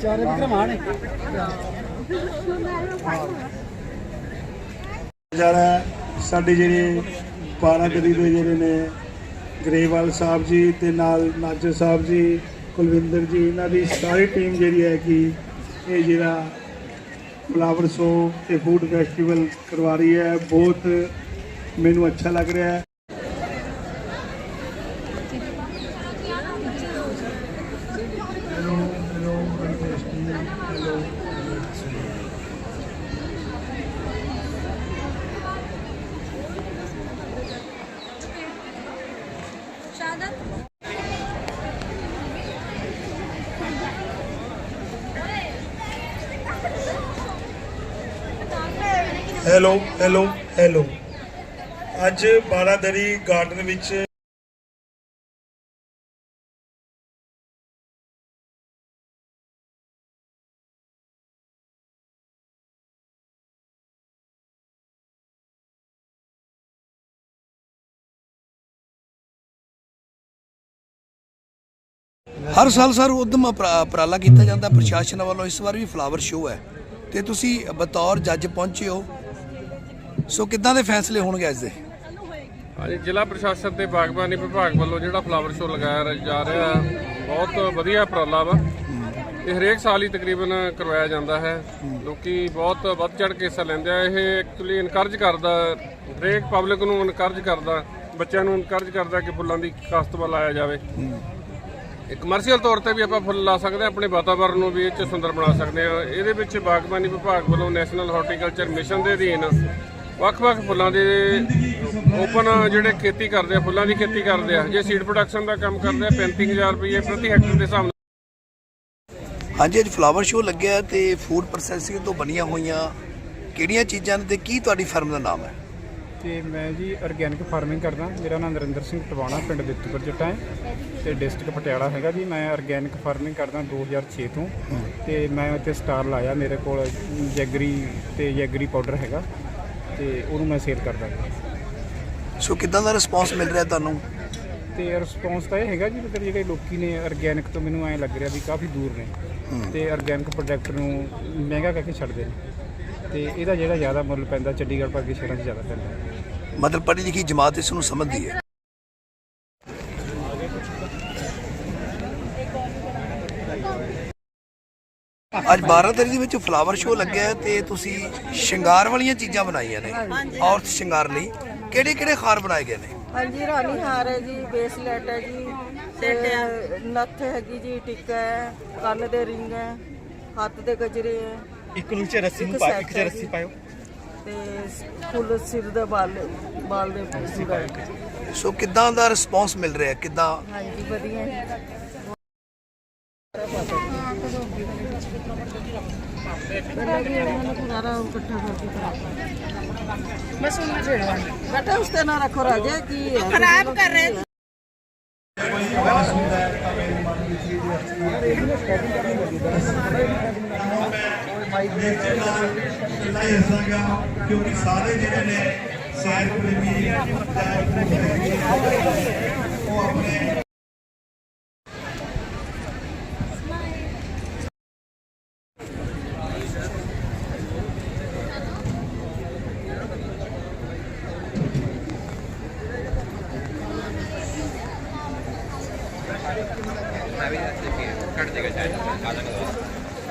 ਚਾਰੇ ਵਿਕਰਮ ਆਣੇ ਨਜ਼ਾਰਾ ਸਾਡੇ ਜਿਹੜੇ ਬਾਰਾਦਰੀ ਦੇ ਜਿਹੜੇ ਨੇ ਗਰੇਵਾਲ ਸਾਹਿਬ ਜੀ ਤੇ ਨਾਲ ਨਾਜਰ ਸਾਹਿਬ ਜੀ, ਕੁਲਵਿੰਦਰ ਜੀ, ਇਹਨਾਂ ਦੀ ਸਾਰੀ ਟੀਮ ਜਿਹੜੀ ਹੈ ਕਿ ਇਹ ਜਿਹੜਾ ਫਲਾਵਰ ਸ਼ੋ ਤੇ ਫੂਡ ਫੈਸਟੀਵਲ ਕਰਵਾ ਰਹੀ ਹੈ। ਬਹੁਤ ਮੈਨੂੰ ਅੱਛਾ ਲੱਗ ਰਿਹਾ ਹੈ। ਹੈਲੋ ਹੈਲੋ ਹੈਲੋ ਅੱਜ ਬਾਰਾਦਰੀ ਗਾਰਡਨ ਵਿੱਚ ਹਰ ਸਾਲ ਸਰ ਉਦਮ ਉਪਰਾਲਾ ਕੀਤਾ ਜਾਂਦਾ, ਪ੍ਰਸ਼ਾਸਨ ਵੱਲੋਂ ਇਸ ਵਾਰ ਵੀ ਫਲਾਵਰ ਸ਼ੋਅ ਹੈ। ਤੇ ਤੁਸੀਂ ਬਤੌਰ ਜੱਜ ਪਹੁੰਚੇ ਹੋ। ਸੋ ਕਿੱਦਾਂ ਦੇ ਫੈਸਲੇ ਹੋਣਗੇ ਅੱਜ ਦੇ? ਹਾਂਜੀ, ਜ਼ਿਲ੍ਹਾ ਪ੍ਰਸ਼ਾਸਨ ਤੇ ਬਾਗਬਾਨੀ ਵਿਭਾਗ ਵੱਲੋਂ ਜਿਹੜਾ ਫਲਾਵਰ ਸ਼ੋਅ ਲਗਾਇਆ ਜਾ ਰਿਹਾ ਬਹੁਤ ਵਧੀਆ ਉਪਰਾਲਾ ਵਾ। ਇਹ ਹਰੇਕ ਸਾਲ ਹੀ ਤਕਰੀਬਨ ਕਰਵਾਇਆ ਜਾਂਦਾ ਹੈ। ਲੋਕੀ ਬਹੁਤ ਵੱਧ ਚੜ ਕੇ ਹਿੱਸਾ ਲੈਂਦੇ ਆ। ਇਹ ਐਕਚੁਅਲੀ ਇਨਕਰਜ ਕਰਦਾ, ਹਰੇਕ ਪਬਲਿਕ ਨੂੰ ਇਨਕਰਜ ਕਰਦਾ, ਬੱਚਿਆਂ ਨੂੰ ਇਨਕਰਜ ਕਰਦਾ ਕਿ ਫੁੱਲਾਂ ਦੀ ਕਾਸ਼ਤ ਵੱਲ ਆਇਆ ਜਾਵੇ। ਕਮਰਸ਼ੀਅਲ ਤੌਰ ਤੇ ਵੀ ਆਪਾਂ ਫੁੱਲ ਲਾ ਸਕਦੇ ਹਾਂ, ਆਪਣੇ ਵਾਤਾਵਰਣ ਨੂੰ ਵੀ ਇਹ ਚ ਸੁੰਦਰ ਬਣਾ ਸਕਦੇ ਹਾਂ। ਇਹਦੇ ਵਿੱਚ ਬਾਗਬਾਨੀ ਵਿਭਾਗ ਵੱਲੋਂ ਨੈਸ਼ਨਲ ਹਾਰਟੀਕਲਚਰ ਮਿਸ਼ਨ ਦੇ ਅਧੀਨ ਵੱਖ-ਵੱਖ ਫੁੱਲਾਂ ਦੇ ਓਪਨ ਜਿਹੜੇ ਖੇਤੀ ਕਰਦੇ ਆ, ਫੁੱਲਾਂ ਦੀ ਖੇਤੀ ਕਰਦੇ ਆ। ਜੇ ਸੀਡ ਪ੍ਰੋਡਕਸ਼ਨ ਦਾ ਕੰਮ ਕਰਦੇ ਆ 35000 ਰੁਪਏ ਪ੍ਰਤੀ ਹੈਕਟਰ ਦੇ ਹਿਸਾਬ ਨਾਲ। ਹਾਂਜੀ, ਅੱਜ ਫਲਾਵਰ ਸ਼ੋਅ ਲੱਗਿਆ ਹੈ ਤੇ ਫੂਡ ਪ੍ਰੋਸੈਸਿੰਗ ਤੋਂ ਬਣੀਆਂ ਹੋਈਆਂ ਕਿਹੜੀਆਂ ਚੀਜ਼ਾਂ ਨੇ ਤੇ ਕੀ ਤੁਹਾਡੀ ਫਰਮ ਦਾ ਨਾਮ ਹੈ? ਤੇ ਮੈਂ ਜੀ ਆਰਗੈਨਿਕ ਫਾਰਮਿੰਗ ਕਰਦਾ। ਮੇਰਾ ਨਾਮ ਨਰਿੰਦਰ ਸਿੰਘ ਟਵਾਣਾ ਪਿੰਡ ਦਿੱਤੂਪੁਰ ਜੱਟਾਂ ਹੈ ਤੇ ਡਿਸਟ੍ਰਿਕਟ ਪਟਿਆਲਾ ਹੈਗਾ ਜੀ। ਮੈਂ ਆਰਗੈਨਿਕ ਫਾਰਮਿੰਗ ਕਰਦਾ 2006 ਤੋਂ ਤੇ ਮੈਂ ਇੱਥੇ ਸਟਾਰ ਲਾਇਆ। ਮੇਰੇ ਕੋਲ ਜੈਗਰੀ ਤੇ ਜੈਗਰੀ ਪਾਊਡਰ ਹੈਗਾ ਤੇ ਉਹਨੂੰ ਮੈਂ ਸੇਲ ਕਰਦਾ ਸੋ ਕਿੱਦਾਂ ਦਾ ਰਿਸਪੌਂਸ ਮਿਲ ਰਿਹਾ ਤੁਹਾਨੂੰ? ਤੇ ਰਿਸਪੌਂਸ ਤਾਂ ਇਹ ਹੈਗਾ ਜੀ ਮਤਲਬ ਜਿਹੜੇ ਲੋਕੀ ਨੇ ਆਰਗੈਨਿਕ ਤੋਂ ਮੈਨੂੰ ਐਂ ਲੱਗ ਰਿਹਾ ਵੀ ਕਾਫੀ ਦੂਰ ਨੇ। ਤੇ ਆਰਗੈਨਿਕ ਪ੍ਰੋਡਕਟ ਨੂੰ ਮਹਿੰਗਾ ਕਰਕੇ ਛੱਡਦੇ ਨੇ। ਤੇ ਇਹਦਾ ਜਿਹੜਾ ਜ਼ਿਆਦਾ ਮੁੱਲ ਪੈਂਦਾ ਚੰਡੀਗੜ੍ਹ ਵਰਗੇ ਸ਼ਹਿਰਾਂ 'ਚ ਜ਼ਿਆਦਾ ਪੈਂਦਾ। ਮਤਲਬ ਪੜ੍ਹੀ ਲਿਖੀ ਜਮਾਤ ਇਸ ਨੂੰ ਸਮਝਦੀ ਹੈ। ਅੱਜ ਬਾਰਾਦਰੀ ਦੇ ਵਿੱਚ ਫਲਾਵਰ ਸ਼ੋਅ ਲੱਗਿਆ ਤੇ ਤੁਸੀਂ ਸ਼ਿੰਗਾਰ ਵਾਲੀਆਂ ਚੀਜ਼ਾਂ ਬਣਾਈਆਂ ਨੇ। ਔਰਤ ਸ਼ਿੰਗਾਰ ਲਈ ਕਿਹੜੇ ਕਿਹੜੇ ਹਾਰ ਬਣਾਏ ਗਏ ਨੇ? ਹਾਂਜੀ ਰਾਣੀ ਹਾਰ ਹੈ ਜੀ ਬੇਸਲੈਟ ਹੈ ਜੀ ਤੇ ਨੱਥ ਹੈਗੀ ਜੀ ਟਿੱਕਾ ਹੈ ਕੰਨ ਦੇ ਰਿੰਗ ਹੈ ਹੱਥ ਦੇ ਗਜਰੇ ਹੈ। ਇੱਕ ਨੂੰ ਚ ਰੱਸੀ ਨੂੰ ਪਾ- ਇੱਕ ਚ ਰੱਸੀ ਪਾਇਓ। ਤੇ ਫੁੱਲ ਸਿਰ ਦੇ ਬਾਲ ਬਾਲ ਦੇ ਪੂਰਾ। ਹੈ। ਸੋ ਕਿੱਦਾਂ ਦਾ ਰਿਸਪੌਂਸ ਮਿਲ ਰਿਹਾ? ਹੈ ਕਿੱਦਾਂ? ਹਾਂਜੀ ਵਧੀਆ ਹੈ ਪਹਿਲਾਂ ਵੀ ਉਹਨਾਂ ਨੂੰ ਸਾਰਾ ਇਕੱਠਾ ਕਰਕੇ ਕਰਾ ਬਸ ਉਹਨਾਂ ਜਿਹੜਾ ਬੇਟਾ ਉਸ ਤੇ ਨਾ ਰੱਖੋ ਰਾਜੇ ਕੀ ਖਰਾਬ ਕਰ ਰਹੇ ਚੇਲਾ ਹੀ ਹਸਾਂਗਾ ਕਿਉਂਕਿ ਸਾਰੇ ਜਿਹੜੇ ਨੇ ਸੈਰ ਪ੍ਰੇਮੀ ਉਹ ਆਪਣੇ कट देगा चाहे आधा